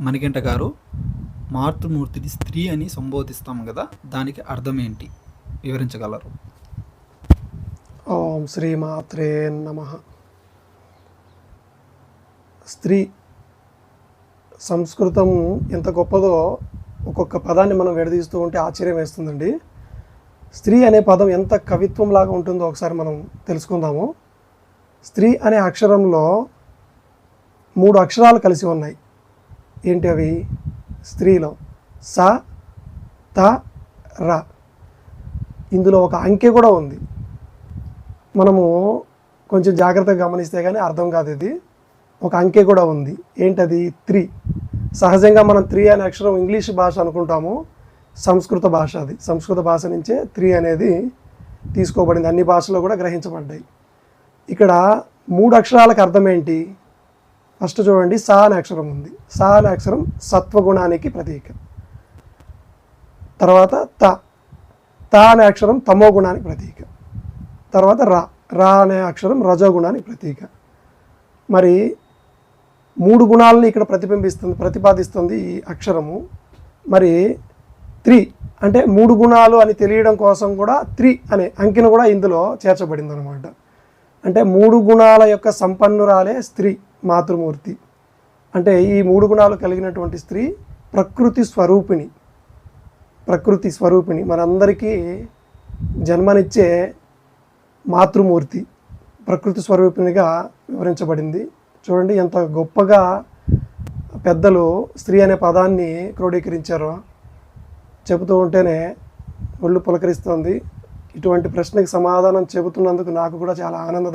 మణికంఠ గారు మాతృమూర్తిని స్త్రీ అని సంబోధిస్తాం కదా దానికి అర్థం ఏంటి వివరించగలరు. ఓం శ్రీమాత్రే నమ. స్త్రీ సంస్కృతం ఎంత గొప్పదో ఒక్కొక్క పదాన్ని మనం విడదీస్తూ ఉంటే ఆశ్చర్యం వేస్తుందండి. స్త్రీ అనే పదం ఎంత కవిత్వంలాగా ఉంటుందో ఒకసారి మనం తెలుసుకుందాము. స్త్రీ అనే అక్షరంలో మూడు అక్షరాలు కలిసి ఉన్నాయి. ఏంటి అవి? స్త్రీలో. స త ర. ఇందులో ఒక అంకె కూడా ఉంది. మనము కొంచెం జాగ్రత్తగా గమనిస్తే కానీ అర్థం కాదు ఇది. ఒక అంకె కూడా ఉంది. ఏంటది? త్రీ. సహజంగా మనం త్రీ అనే అక్షరం ఇంగ్లీష్ భాష అనుకుంటాము. సంస్కృత భాష అది. సంస్కృత భాష నుంచే త్రీ అనేది తీసుకోబడింది. అన్ని భాషలో కూడా గ్రహించబడ్డాయి. ఇక్కడ మూడు అక్షరాలకు అర్థం ఏంటి? ఫస్ట్ చూడండి సా అనే అక్షరం ఉంది. సా అనే అక్షరం సత్వగుణానికి ప్రతీక. తర్వాత త. త అనే అక్షరం తమో గుణానికి ప్రతీక. తర్వాత రా. రా అనే అక్షరం రజోగుణానికి ప్రతీక. మరి మూడు గుణాలని ఇక్కడ ప్రతిబింబిస్తుంది ప్రతిపాదిస్తుంది ఈ అక్షరము. మరి త్రీ అంటే మూడు గుణాలు అని తెలియడం కోసం కూడా త్రీ అనే అంకెను కూడా ఇందులో చేర్చబడింది అనమాట అంటే మూడు గుణాల యొక్క సంపన్నురాలే స్త్రీ. మాతృమూర్తి. అంటే ఈ మూడు గుణాలు కలిగినటువంటి స్త్రీ ప్రకృతి స్వరూపిణి. ప్రకృతి స్వరూపిణి. మనందరికీ జన్మనిచ్చే మాతృమూర్తి ప్రకృతి స్వరూపిణిగా వివరించబడింది. చూడండి ఎంత గొప్పగా పెద్దలు స్త్రీ అనే పదాన్ని క్రోడీకరించారో. చెబుతూ ఉంటేనే ఒళ్ళు పులకరిస్తోంది. ఇటువంటి ప్రశ్నకి సమాధానం చెబుతున్నందుకు నాకు కూడా చాలా ఆనందం.